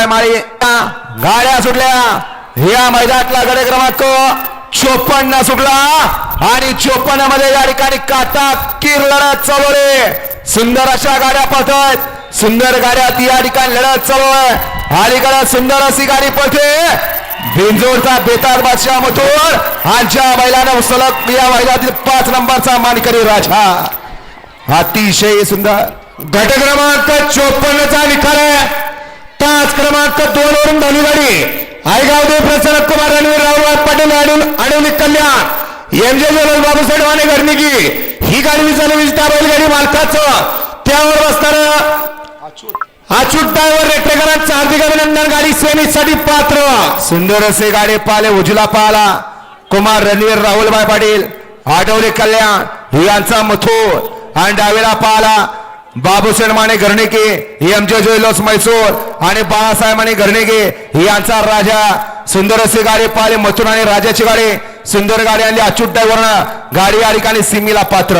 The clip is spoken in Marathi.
बाय माळी गाड्या सुटल्या. या मैदानातला गडे क्रमांक चोपन्न सुटला. आणि चोपन्नमध्ये या ठिकाणी काटा किर लढत चालू सुंदर अशा गाड्या पळतात सुंदर गाड्यात या ठिकाणी लढत चालू आहे अलीकडे सुंदर अशी गाडी पळते. बिंजोरचा बेतार बादशाह मथुर. आजच्या महिलानं सलग या महिलातील पाच नंबरचा मानकरी राजा. अतिशय सुंदर. गट क्रमांक चोपन्नचा क्रमांक दोन वरून धनु गाडी आयगाव Dev Prasanna Kumar Ranveer Rahul Patil Adavali Kalyan. M J J Babusaheb वाने गर्णिकी ही गाडी विचारली विजता बैलगाडी मालकाचं. त्यावर बसताना अचूक ड्रायव्हर रेट्रेकरांचं हार्दिक अभिनंदन. गाडी सेनीसाठी पात्र. सुंदर असे गाडी पाले उजला पाला. कुमार रणवीर राहुलभाई पाटील आठवले कल्याण. यांचा मथूर. आणि डावीला पाला. बाबूसेन माने घरणेके एम जे ज्वेलर्स मैसूर आणि बाळासाहेब माने घरणेके यांचा राजा सुंदर असे गाडी पाले मथुर आणि राजाची गाडी सुंदर गाडी आणली अचूट ड्रायव्हरनं गाडी या ठिकाणी सिमीला पात्र.